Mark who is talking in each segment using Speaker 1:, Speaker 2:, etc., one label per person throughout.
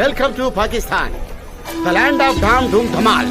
Speaker 1: Welcome to Pakistan the land of ధామ్ ధూమ్ ధమాల్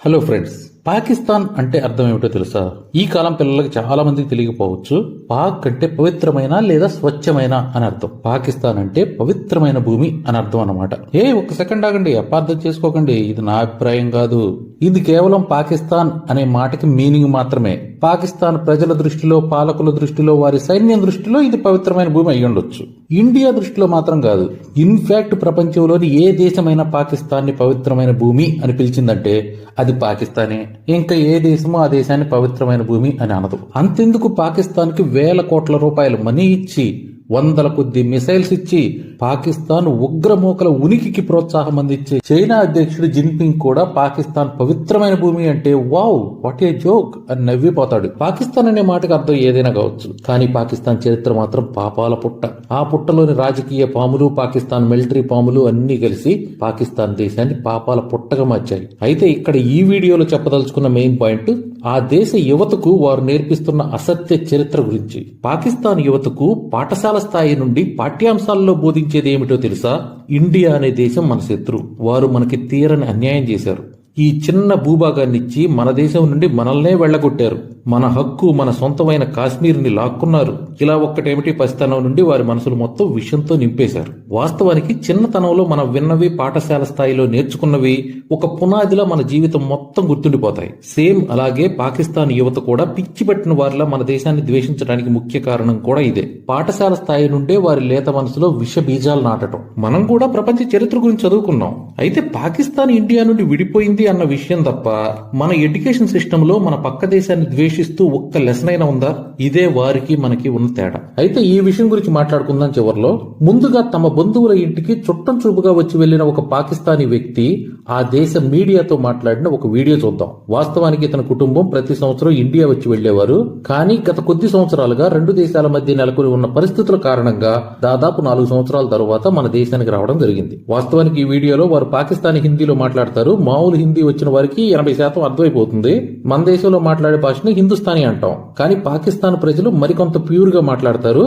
Speaker 2: hello friends Pakistan అంటే అర్థం ఏమిటో తెలుసా? ఈ కాలం పిల్లలకి చాలా మందికి తెలియకపోవచ్చు. పాక్ అంటే పవిత్రమైన లేదా స్వచ్ఛమైన అని అర్థం. పాకిస్తాన్ అంటే పవిత్రమైన భూమి అని అర్థం అనమాట ఏ ఒక్క సెకండ్ ఆగండి. అపార్థం చేసుకోకండి. ఇది నా అభిప్రాయం కాదు. ఇది కేవలం పాకిస్తాన్ అనే మాటకి మీనింగ్ మాత్రమే. పాకిస్తాన్ ప్రజల దృష్టిలో పాలకుల దృష్టిలో వారి సైన్యం దృష్టిలో ఇది పవిత్రమైన భూమి అయి ఉండొచ్చు. ఇండియా దృష్టిలో మాత్రం కాదు. ఇన్ఫాక్ట్ ప్రపంచంలోని ఏ దేశమైనా పాకిస్తాన్ని పవిత్రమైన భూమి అని పిలిచిందంటే అది పాకిస్తానే. ఇంకా ఏ దేశమో ఆ దేశాన్ని పవిత్రమైన భూమి అని అనదు. అంతెందుకు పాకిస్తాన్కి వేల కోట్ల రూపాయలు మనీ ఇచ్చి వందల కొద్ది మిసైల్స్ ఇచ్చి పాకిస్తాన్ ఉగ్రమూకల ఉనికికి ప్రోత్సాహం అందించే చైనా అధ్యక్షుడు జిన్పింగ్ కూడా పాకిస్తాన్ పవిత్రమైన భూమి అంటే వావ్ వాట్ ఏ జోక్ అని నవ్విపోతాడు. పాకిస్తాన్ అనే మాటకు అర్థం ఏదైనా కావచ్చు కానీ పాకిస్తాన్ చరిత్ర మాత్రం పాపాల పుట్ట. ఆ పుట్టలోని రాజకీయ పాములు పాకిస్తాన్ మిలిటరీ పాములు అన్ని కలిసి పాకిస్తాన్ దేశాన్ని పాపాల పుట్టగా మార్చాయి. అయితే ఇక్కడ ఈ వీడియోలో చెప్పదలుచుకున్న మెయిన్ పాయింట్ ఆ దేశ యువతకు వారు నేర్పిస్తున్న అసత్య చరిత్ర గురించి. పాకిస్తాన్ యువతకు పాఠశాల స్థాయి నుండి పాఠ్యాంశాల్లో బోధించేది ఏమిటో తెలుసా? ఇండియా అనే దేశం మన శత్రు వారు మనకి తీరని అన్యాయం చేశారు. ఈ చిన్న భూభాగాన్నిచ్చి మన దేశం నుండి మనల్నే వెళ్ళగొట్టారు మన హక్కు మన సొంతమైన కాశ్మీర్ని లాక్కున్నారు. ఇలా ఒక్కటేమిటి పసితనం నుండి వారి మనసులు మొత్తం విషయంతో నింపేశారు. వాస్తవానికి చిన్నతనంలో మనం విన్నవి పాఠశాల స్థాయిలో నేర్చుకున్నవి ఒక పునాదిలా మన జీవితం మొత్తం గుర్తుండిపోతాయి. సేమ్ అలాగే పాకిస్తాన్ యువత కూడా పిచ్చిపెట్టిన వారిలా మన దేశాన్ని ద్వేషించడానికి ముఖ్య కారణం కూడా ఇదే. పాఠశాల స్థాయి నుండే వారి లేత మనసులో విష బీజాలు నాటడం మనం కూడా ప్రపంచ చరిత్ర గురించి చదువుకున్నాం. అయితే పాకిస్తాన్ ఇండియా నుండి విడిపోయింది అన్న విషయం తప్ప మన ఎడ్యుకేషన్ సిస్టమ్లో మన పక్క దేశాన్ని ద్వేషిస్తూ ఒక్క లెసన్ అయినా ఉందా? ఇదే వారికి మనకి ఉన్న తేడా. అయితే ఈ విషయం గురించి మాట్లాడుకుందాం చివరిలో. ముందుగా తమ బంధువుల ఇంటికి చుట్టం చూపుగా వచ్చి వెళ్ళిన ఒక పాకిస్తానీ వ్యక్తి ఆ దేశ మీడియాతో మాట్లాడిన ఒక వీడియో చూద్దాం. వాస్తవానికి ఇతని కుటుంబం ప్రతి సంవత్సరం ఇండియా వచ్చి వెళ్ళేవారు కానీ గత కొద్ది సంవత్సరాలుగా రెండు దేశాల మధ్య నెలకొని ఉన్న పరిస్థితుల కారణంగా దాదాపు నాలుగు సంవత్సరాల తరువాత మన దేశానికి రావడం జరిగింది. వాస్తవానికి ఈ వీడియోలో వారు పాకిస్తానీ హిందీలో మాట్లాడతారు. మామూలు హిందీ వచ్చిన వారికి ఎనభై శాతం అర్థమైపోతుంది మన దేశంలో మాట్లాడే భాషని హిందుస్థానీ అంటాం కానీ పాకిస్తాన్ ప్రజలు మరికొంత ప్యూర్ గా మాట్లాడతారు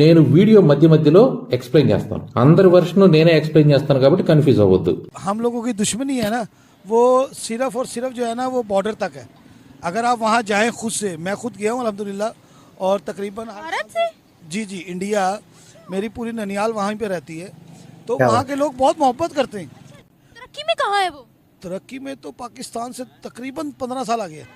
Speaker 2: నేను వీడియో మధ్య మధ్యలో ఎక్స్ప్లెయిన్ చేస్తాను అందరి వర్షన్ నేనే ఎక్స్ప్లెయిన్ చేస్తాను కాబట్టి కన్ఫ్యూజ్ అవ్వద్దు
Speaker 3: हम लोगों की दुश्मनी है ना वो सिर्फ और सिर्फ जो है ना वो बॉर्डर तक है अगर आप वहाँ जाएं खुद से मैं खुद गया हूँ अलहमदिल्ला और तकरीबन
Speaker 4: भारत से
Speaker 3: जी जी इंडिया मेरी पूरी ननियाल वहाँ पे रहती है तो वहाँ के लोग बहुत मोहब्बत करते हैं
Speaker 4: तरक्की में कहाँ है वो
Speaker 3: तरक्की में तो पाकिस्तान से तकरीबन पंद्रह साल आगे है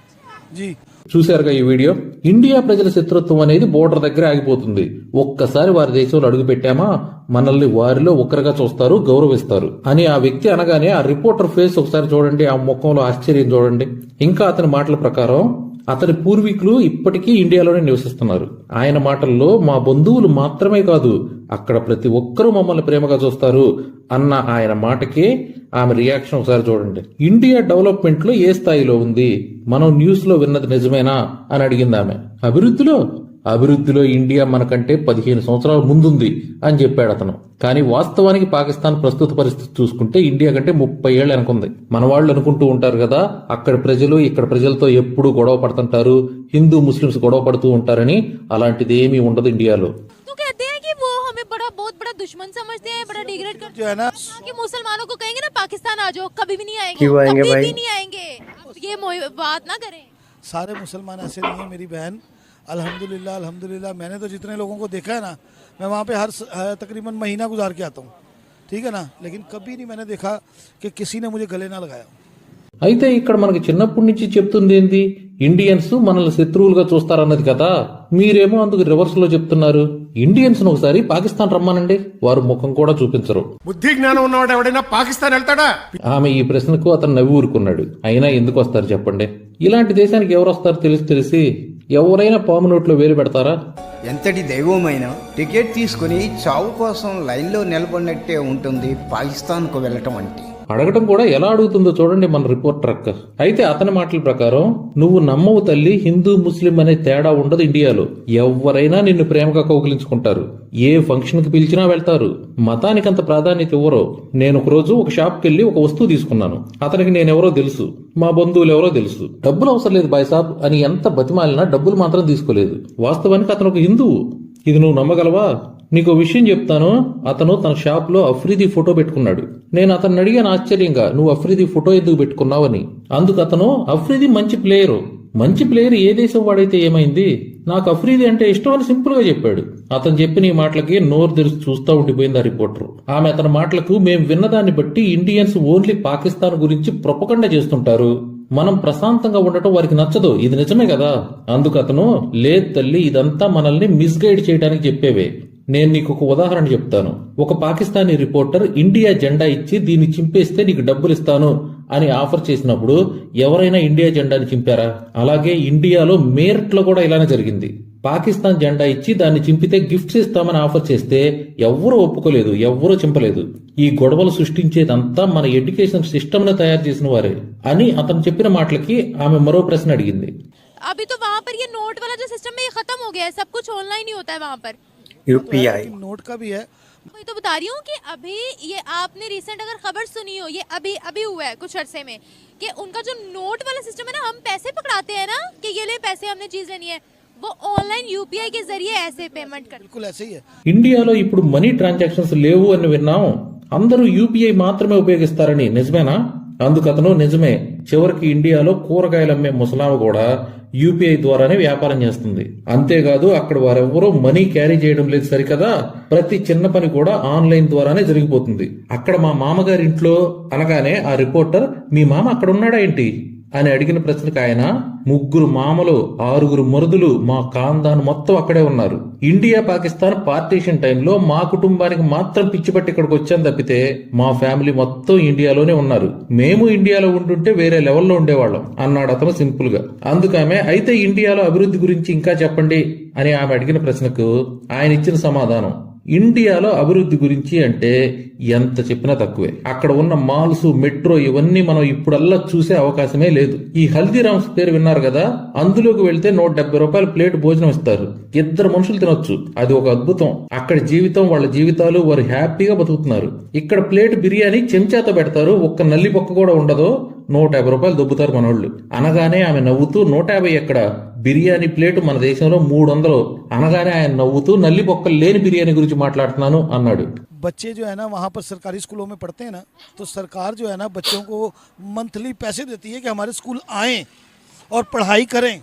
Speaker 3: जी
Speaker 2: చూశారుగా ఈ వీడియో ఇండియా ప్రజల శత్రుత్వం అనేది బోర్డర్ దగ్గర ఆగిపోతుంది ఒక్కసారి వారి దేశంలో అడుగు పెట్టామా మనల్ని వారిలో ఒకరిగా చూస్తారు గౌరవిస్తారు అని ఆ వ్యక్తి అనగానే ఆ రిపోర్టర్ ఫేస్ ఒకసారి చూడండి ఆ ముఖంలో ఆశ్చర్యం చూడండి ఇంకా అతని మాటల ప్రకారం అతని పూర్వీకులు ఇప్పటికీ ఇండియాలోనే నివసిస్తున్నారు. ఆయన మాటల్లో మా బంధువులు మాత్రమే కాదు అక్కడ ప్రతి ఒక్కరూ మమ్మల్ని ప్రేమగా చూస్తారు అన్న ఆయన మాటకే ఆమె రియాక్షన్ ఒకసారి చూడండి. ఇండియా డెవలప్మెంట్లో ఏ స్థాయిలో ఉంది? మనం న్యూస్లో విన్నది నిజమేనా? అని అడిగింది ఆమె. అభివృద్ధిలో? అభివృద్ధిలో ఇండియా మనకంటే పదిహేను సంవత్సరాల ముందుంది అని చెప్పాడు అతను కానీ వాస్తవానికి పాకిస్తాన్ ప్రస్తుత పరిస్థితి చూసుకుంటే ఇండియా కంటే ముప్పై ఏళ్ళు వెనకుంది మన వాళ్ళు అనుకుంటూ ఉంటారు కదా అక్కడ ప్రజలు ఇక్కడ ప్రజలతో ఎప్పుడూ గొడవ పడుతుంటారు హిందూ ముస్లిమ్స్ గొడవ పడుతూ ఉంటారని అలాంటిది ఏమీ ఉండదు ఇండియాలో
Speaker 4: तो कहते हैं कि वो हमें बड़ा बहुत बड़ा दुश्मन समझते हैं बड़ा डिग्रेड करते
Speaker 3: जो है ना
Speaker 4: हैं कि मुसलमानों को कहेंगे ना पाकिस्तान आ जाओ कभी भी नहीं आएंगे
Speaker 5: क्यों आएंगे
Speaker 4: कभी
Speaker 5: भाई?
Speaker 4: भी नहीं आएंगे आप ये मोह- बात ना करें
Speaker 3: सारे मुसलमान ऐसे नहीं है मेरी बहन अल्हम्दुलिल्लाह अल्हम्दुलिल्लाह मैंने तो जितने लोगों को देखा है ना मैं वहाँ पे हर स- अ, तकरीबन महीना गुजार के आता हूँ ठीक है ना लेकिन कभी नहीं मैंने देखा कि किसी ने मुझे गले ना लगाया
Speaker 2: అయితే ఇక్కడ మనకి చిన్నప్పటి నుంచి చెప్తుంది ఏంది ఇండియన్స్ మనల్ని శత్రువులుగా చూస్తారన్నది కదా మీరేమో అందుకు రివర్స్ లో చెప్తున్నారు ఇండియన్స్ ఒకసారి పాకిస్తాన్ రమ్మానండి వారు ముఖం కూడా చూపించరు
Speaker 1: బుద్ధి జ్ఞానం ఉన్నవాడు ఎవడైనా పాకిస్తాన్ వెళ్తాడా
Speaker 2: ఆమె ఈ ప్రశ్నకు అతను నవ్వి ఊరుకున్నాడు అయినా ఎందుకు వస్తారు చెప్పండి ఇలాంటి దేశానికి ఎవరు వస్తారు తెలిసి తెలిసి ఎవరైనా పాము నోట్లో వేలు పెడతారా?
Speaker 5: ఎంతటి దైవమైనా టికెట్ తీసుకుని చావు కోసం లైన్లో నిలబడినట్టే ఉంటుంది పాకిస్తాన్కు వెళ్ళటం అంటే.
Speaker 2: అడగటం కూడా ఎలా అడుగుతుందో చూడండి మన రిపోర్టర్ అక్క. అయితే అతని మాటల ప్రకారం నువ్వు నమ్మవు తల్లి హిందూ ముస్లిం అనే తేడా ఉండదు ఇండియాలో. ఎవరైనా నిన్ను ప్రేమగా కౌగిలించుకుంటారు. ఏ ఫంక్షన్కి పిలిచినా వెళ్తారు. మతానికి అంత ప్రాధాన్యత ఇవ్వరు. నేను ఒక రోజు ఒక షాప్కి వెళ్ళి ఒక వస్తువు తీసుకున్నాను. అతనికి నేనెవరో తెలుసు. మా బంధువులు ఎవరో తెలుసు. డబ్బులు అవసరం లేదు బాయ్ సాబ్ అని ఎంత బతిమాలినా డబ్బులు మాత్రం తీసుకోలేదు. వాస్తవానికి అతను ఒక హిందువు. ఇది నువ్వు నమ్మగలవా? నీకు విషయం చెప్తాను. అతను తన షాప్లో అఫ్రీది ఫోటో పెట్టుకున్నాడు. నేను అతన్ని అడిగాను ఆశ్చర్యంగా నువ్వు అఫ్రీది ఫోటో ఎందుకు పెట్టుకున్నావని? అందుకు అతను అఫ్రీది మంచి ప్లేయరు. మంచి ప్లేయర్ ఏ దేశం వాడైతే ఏమైంది? నాకు అఫ్రీది అంటే ఇష్టం అని సింపుల్గా చెప్పాడు. అతను చెప్పిన ఈ మాటలకి నోరు తెరిచి చూస్తూ ఉండిపోయింది ఆ రిపోర్టర్. ఆమె అతని మాటలకు మేము విన్నదాన్ని బట్టి ఇండియన్స్ ఓన్లీ పాకిస్తాన్ గురించి ప్రొపకండ చేస్తుంటారు. మనం ప్రశాంతంగా ఉండటం వారికి నచ్చదు. ఇది నిజమే కదా? అందుకు అతను లేదు తల్లి ఇదంతా మనల్ని మిస్గైడ్ చేయడానికి చెప్పేవే. నేను నీకు ఒక ఉదాహరణ చెప్తాను. ఒక పాకిస్తానీ రిపోర్టర్ ఇండియా జెండా ఇచ్చి దీన్ని చింపేస్తే నీకు డబ్బులు ఇస్తాను అని ఆఫర్ చేసినప్పుడు ఎవరైనా ఇండియా జెండాని చింపారా? అలాగే ఇండియాలో మేరట్లో కూడా ఇలానే జరిగింది. పాకిస్తాన్ జెండా ఇచ్చి దాన్ని చింపితే గిఫ్ట్స్ ఇస్తామని ఆఫర్ చేస్తే ఎవ్వరూ ఒప్పుకోలేదు ఎవ్వరూ చింపలేదు. ఈ గొడవలు సృష్టించేదంతా మన ఎడ్యుకేషన్ సిస్టమ్ను తయారు చేసిన వారే అని అతను చెప్పిన మాటలకి ఆమె మరో ప్రశ్న అడిగింది.
Speaker 4: అభి తో వహా పర్ నోట్ వాలా జో సిస్టమ్ మే ఖతమ్ హో గయా సబ్ కుచ్ ఆన్లైన్ హీ హోతా హై
Speaker 6: यूपीआई
Speaker 3: लेकिन नोट का भी है
Speaker 4: मैं तो बता रही हूँ कि अभी ये आपने रिसेंट अगर खबर सुनी हो ये अभी अभी हुआ है कुछ अरसे में कि उनका जो नोट वाला सिस्टम है ना हम पैसे पकड़ाते हैं ना कि ये ले पैसे हमने चीज लेनी है वो ऑनलाइन यूपीआई के जरिए ऐसे पेमेंट कर
Speaker 3: बिल्कुल ऐसे ही है
Speaker 2: ఇండియాలో ఇప్పుడు మనీ ట్రాన్సాక్షన్స్ లేవు అని విన్నాం అందరూ యూపీఐ మాత్రమే ఉపయోగిస్తారని నిజమేనా అందుకు అతను నిజమే చివరికి ఇండియాలో కూరగాయలు అమ్మే ముసలామ కూడా యూపీఐ ద్వారానే వ్యాపారం చేస్తుంది. అంతేకాదు అక్కడ వారెవ్వరూ మనీ క్యారీ చేయడం లేదు సరికదా? ప్రతి చిన్న పని కూడా ఆన్లైన్ ద్వారానే జరిగిపోతుంది. అక్కడ మా మామగారి ఇంట్లో అనగానే ఆ రిపోర్టర్ మీ మామ అక్కడ ఉన్నాడా ఏంటి? అని అడిగిన ప్రశ్నకు ఆయన ముగ్గురు మామలు ఆరుగురు మరుదులు మా కాందాన్ మొత్తం అక్కడే ఉన్నారు. ఇండియా పాకిస్తాన్ పార్టీషన్ టైంలో మా కుటుంబానికి మాత్రం పిచ్చిపట్టి ఇక్కడికి వచ్చాను తప్పితే మా ఫ్యామిలీ మొత్తం ఇండియాలోనే ఉన్నారు. మేము ఇండియాలో ఉంటుంటే వేరే లెవెల్లో ఉండేవాళ్ళం అన్నాడు అతను సింపుల్గా అందుకామె అయితే ఇండియాలో అభివృద్ధి గురించి ఇంకా చెప్పండి అని ఆమె అడిగిన ప్రశ్నకు ఆయన ఇచ్చిన సమాధానం ఇండియాలో అభివృద్ధి గురించి అంటే ఎంత చెప్పినా తక్కువే. అక్కడ ఉన్న మాల్స్ మెట్రో ఇవన్నీ మనం ఇప్పుడల్లా చూసే అవకాశమే లేదు. ఈ హల్దీరామ్స్ పేరు విన్నారు కదా? అందులోకి వెళ్తే నూట డెబ్బై రూపాయల ప్లేట్ భోజనం ఇస్తారు. ఇద్దరు మనుషులు తినొచ్చు. అది ఒక అద్భుతం. అక్కడ జీవితం వాళ్ళ జీవితాలు వారు హ్యాపీగా బతుకుతున్నారు. ఇక్కడ ప్లేట్ బిర్యానీ చెంచాతో పెడతారు. ఒక్క నల్లి పొక్క కూడా ఉండదు. నూట యాభై రూపాయలు దొబ్బుతారు మనోళ్ళు. అనగానే ఆమె నవ్వుతూ నూట యాభై ఎక్కడ? బిర్యానీ ప్లేట్ మన దేశంలో మూడు వందలు అనగానే ఆయన నవ్వుతూ నల్లి బొక్కలు లేని బిర్యానీ గురించి మాట్లాడుతున్నాను అన్నాడు
Speaker 3: बच्चे जो है ना वहाँ पर सरकारी स्कूलों में पढ़ते हैं ना तो सरकार जो है ना बच्चों को मंथली पैसे देती है कि हमारे स्कूल आएँ और पढ़ाई करें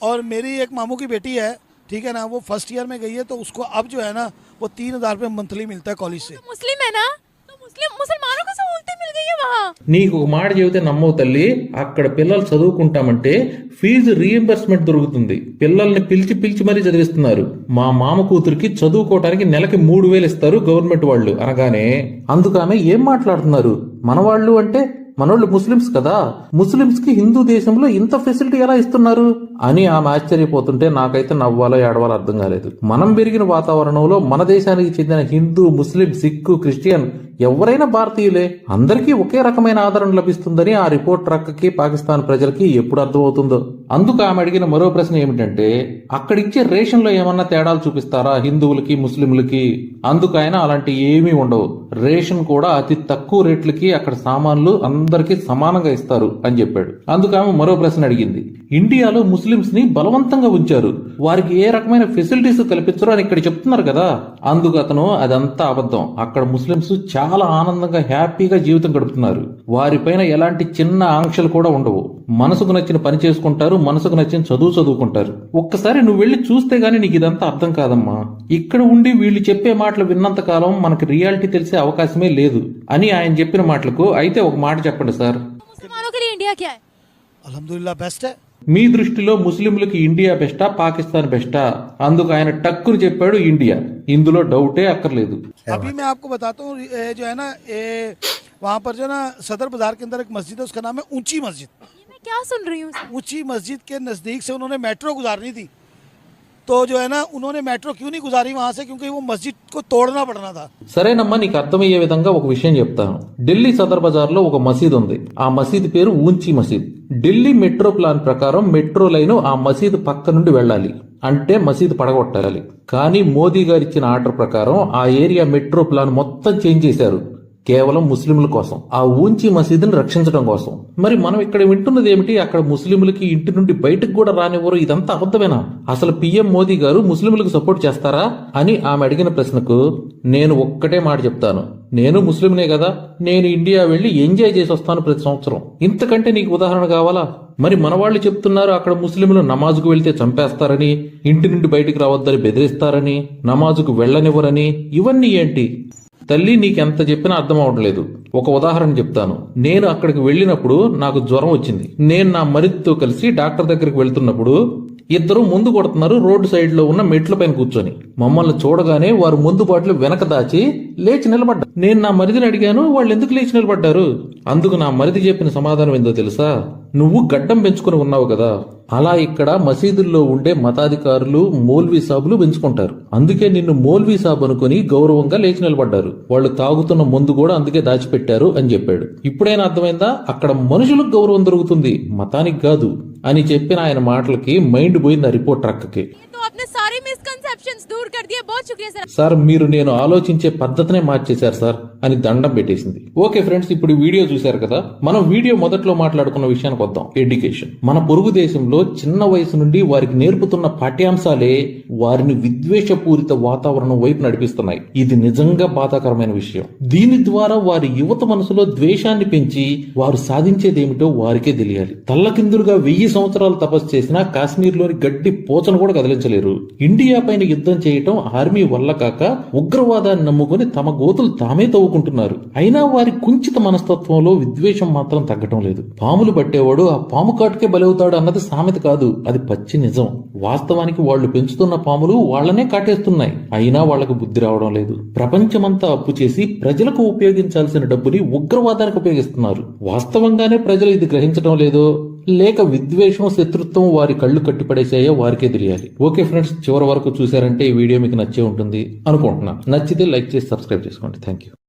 Speaker 3: और मेरी एक मामू की बेटी है ठीक है ना वो फर्स्ट ईयर में गई है तो उसको अब जो है ना वो तीन हज़ार रुपये मंथली मिलता है कॉलेज से
Speaker 4: मुस्लिम है ना तो मुस्लिम मुसलमानों को सहूलतें मिल गई है वहाँ
Speaker 2: నీకు ఒక మాట చెబితే నమ్మవు తల్లి అక్కడ పిల్లలు చదువుకుంటామంటే ఫీజు రీఎంబర్స్మెంట్ దొరుకుతుంది పిల్లల్ని పిలిచి పిలిచి మరీ చదివిస్తున్నారు మా మామ కూతురికి చదువుకోవటానికి నెలకి మూడు వేలు ఇస్తారు గవర్నమెంట్ వాళ్ళు అనగానే అందుకు ఆమె ఏం మాట్లాడుతున్నారు మన వాళ్ళు అంటే మనోళ్ళు ముస్లిమ్స్ కదా ముస్లిమ్స్ కి హిందూ దేశంలో ఇంత ఫెసిలిటీ ఎలా ఇస్తున్నారు అని ఆమె ఆశ్చర్యపోతుంటే నాకైతే నవ్వాలో ఏడవాలో అర్థం కాలేదు మనం పెరిగిన వాతావరణంలో మన దేశానికి చెందిన హిందూ ముస్లిం సిక్కు క్రిస్టియన్ ఎవరైనా భారతీయులే అందరికీ ఒకే రకమైన ఆదరణ లభిస్తుందని ఆ రిపోర్ట్ ట్రక్కి పాకిస్తాన్ ప్రజలకి ఎప్పుడు అర్థమవుతుందో. అందుకు ఆమె అడిగిన మరో ప్రశ్న ఏమిటంటే అక్కడిచ్చే రేషన్లో ఏమన్నా తేడాలు చూపిస్తారా హిందువులకి ముస్లింలకి? అందుకు ఆయన అలాంటి ఏమీ ఉండవు. రేషన్ కూడా అతి తక్కువ రేట్లకి అక్కడ సామాన్లు అందరికీ సమానంగా ఇస్తారు అని చెప్పాడు. అందుకు ఆమె మరో ప్రశ్న అడిగింది. ఇండియాలో ముస్లింస్ని బలవంతంగా ఉంచారు. వారికి ఏ రకమైన ఫెసిలిటీస్ కల్పించరు అని ఇక్కడ చెప్తున్నారు కదా. అందుకు అతను అదంతా అబద్ధం. అక్కడ ముస్లింస్ చాలా ఆనందంగా హ్యాపీగా జీవితం గడుపుతున్నారు. వారిపైన ఎలాంటి చిన్న ఆంక్షలు కూడా ఉండవు. మనసుకు నచ్చిన పని చేసుకుంటారు మనసుకు నచ్చిన చదువు చదువుకుంటారు. ఒక్కసారి నువ్వు వెళ్ళి చూస్తే గాని నీకు ఇదంతా అర్థం కాదమ్మా. ఇక్కడ ఉండి వీళ్ళు చెప్పే మాటలు విన్నంత కాలం మనకు రియాలిటీ తెలిసే అవకాశమే లేదు అని ఆయన చెప్పిన మాటలకు అయితే ఒక మాట చెప్పండి సార్. మీ దృష్టిలో ముస్లింలకు ఇండియా బెస్టా పాకిస్తాన్ బెస్టా? అందుకు ఆయన టక్కుని చెప్పాడు ఇండియా. ఇందులో డౌటే అక్కర్లేదు.
Speaker 3: అభి ఏ సదర్ బజార్
Speaker 4: మస్జిద్ మస్జిద్ क्या सुन रही हूँ
Speaker 3: ऊंची मस्जिद के नज़दीक से उन्होंने मेट्रो गुजारनी थी तो जो है ना उन्होंने मेट्रो क्यों नहीं गुजारी वहाँ से क्योंकि वो मस्जिद को तोड़ना पड़ना था
Speaker 2: సరేనమ్మా నీకు అర్థమయ్యే విధంగా ఒక విషయం చెప్తాను ఢిల్లీ సదర్ బజార్ లో ఒక మసీద్ ఉంది ఆ మసీద్ పేరు ఊంచి మసీద్ ఢిల్లీ మెట్రో ప్లాన్ ప్రకారం మెట్రో లైన్ ఆ మసీద్ పక్క నుండి వెళ్ళాలి అంటే మసీద్ పడగొట్టాలి కానీ మోదీ గారు ఇచ్చిన ఆర్డర్ ప్రకారం ఆ ఏరియా మెట్రో ప్లాన్ మొత్తం చేంజ్ చేశారు కేవలం ముస్లింల కోసం ఆ ఊంచి మసీదుని రక్షించడం కోసం. మరి మనం ఇక్కడ వింటున్నది ఏమిటి? అక్కడ ముస్లింలకి ఇంటి నుండి బయటకు కూడా రానివ్వరు. ఇదంతా అబద్ధమేనా? అసలు పిఎం మోదీ గారు ముస్లింలకు సపోర్ట్ చేస్తారా? అని ఆమె అడిగిన ప్రశ్నకు నేను ఒక్కటే మాట చెప్తాను. నేను ముస్లింనే కదా. నేను ఇండియా వెళ్ళి ఎంజాయ్ చేసి వస్తాను ప్రతి సంవత్సరం. ఇంతకంటే నీకు ఉదాహరణ కావాలా? మరి మన వాళ్ళు చెప్తున్నారు అక్కడ ముస్లింలు నమాజుకు వెళ్తే చంపేస్తారని ఇంటి నుండి బయటికి రావద్దని బెదిరిస్తారని నమాజుకు వెళ్ళనివ్వరని. ఇవన్నీ ఏంటి? తల్లి నీకెంత చెప్పినా అర్థం అవట్లేదు ఒక ఉదాహరణ చెప్తాను. నేను అక్కడికి వెళ్ళినప్పుడు నాకు జ్వరం వచ్చింది. నేను నా మరిదితో కలిసి డాక్టర్ దగ్గరికి వెళ్తున్నప్పుడు ఇద్దరు ముందు కొడుతున్నారు. రోడ్డు సైడ్లో ఉన్న మెట్ల పైన కూర్చొని. మమ్మల్ని చూడగానే వారు ముందు బాట్లు వెనక దాచి లేచి నిలబడ్డారు. నేను నా మరిదిని అడిగాను వాళ్ళు ఎందుకు లేచి నిలబడ్డారు? అందుకు నా మరిది చెప్పిన సమాధానం ఏందో తెలుసా? నువ్వు గడ్డం పెంచుకుని ఉన్నావు కదా. అలా ఇక్కడ మసీదుల్లో ఉండే మతాధికారులు మౌల్వీ సాబులు పెంచుకుంటారు. అందుకే నిన్ను మోల్వీ సాబ్ అనుకుని గౌరవంగా లేచి నిలబడ్డారు. వాళ్ళు తాగుతున్న మందు కూడా అందుకే దాచిపెట్టారు అని చెప్పాడు. ఇప్పుడైనా అర్థమైందా? అక్కడ మనుషులకు గౌరవం దొరుకుతుంది. మతానికి కాదు. అని చెప్పిన ఆయన మాటలకి మైండ్ పోయింది ఆ
Speaker 4: రిపోర్ట్ ట్రక్కి.
Speaker 2: సార్ మీరు నేను ఆలోచించే పద్ధతినే మార్చేశారు సార్. అని దండం పెట్టేసింది. ఓకే ఫ్రెండ్స్ ఇప్పుడు వీడియో చూశారు కదా? మనం వీడియో మొదట్లో మాట్లాడుకున్న విషయానికి వద్దాం. ఎడ్యుకేషన్ మన పొరుగు దేశంలో చిన్న వయసు నుండి వారికి నేర్పుతున్న పాఠ్యాంశాలే వారిని విద్వేషపూరిత వాతావరణం వైపు నడిపిస్తున్నాయి. ఇది నిజంగా బాధాకరమైన విషయం. దీని ద్వారా వారి యువత మనసులో ద్వేషాన్ని పెంచి వారు సాధించేదేమిటో వారికే తెలియాలి. తల్లకిందులుగా వెయ్యి సంవత్సరాలు తపస్సు చేసినా కాశ్మీర్లోని గడ్డి పోచను కూడా కదిలించలేరు. ఇండియా పైన యుద్ధం చేయటం ఆర్మీ వల్ల కాక ఉగ్రవాదాన్ని నమ్ముకుని తమ గోతులు తామే తవ్వుకుంటున్నారు అయినా వారి కుంచిత మనస్తత్వంలో విద్వేషం మాత్రం తగ్గటం లేదు. పాములు పట్టేవాడు ఆ పాము కాటుకే బలవుతాడు అన్నది సామెత కాదు. అది పచ్చి నిజం. వాస్తవానికి వాళ్ళు పెంచుతున్న పాములు వాళ్ళనే కాటేస్తున్నాయి. అయినా వాళ్ళకు బుద్ధి రావడం లేదు. ప్రపంచమంతా అప్పు చేసి ప్రజలకు ఉపయోగించాల్సిన డబ్బుని ఉగ్రవాదానికి ఉపయోగిస్తున్నారు. వాస్తవంగానే ప్రజలు ఇది గ్రహించడం లేదో లేక విద్వేషం శత్రుత్వం వారి కళ్ళు కట్టిపడేసాయో వారికే తెలియాలి. ఓకే ఫ్రెండ్స్ చివరి వరకు చూసారంటే ఈ వీడియో మీకు నచ్చే ఉంటుంది అనుకుంటున్నాను నచ్చితే లైక్ చేసి సబ్స్క్రైబ్ చేసుకోండి. Thank you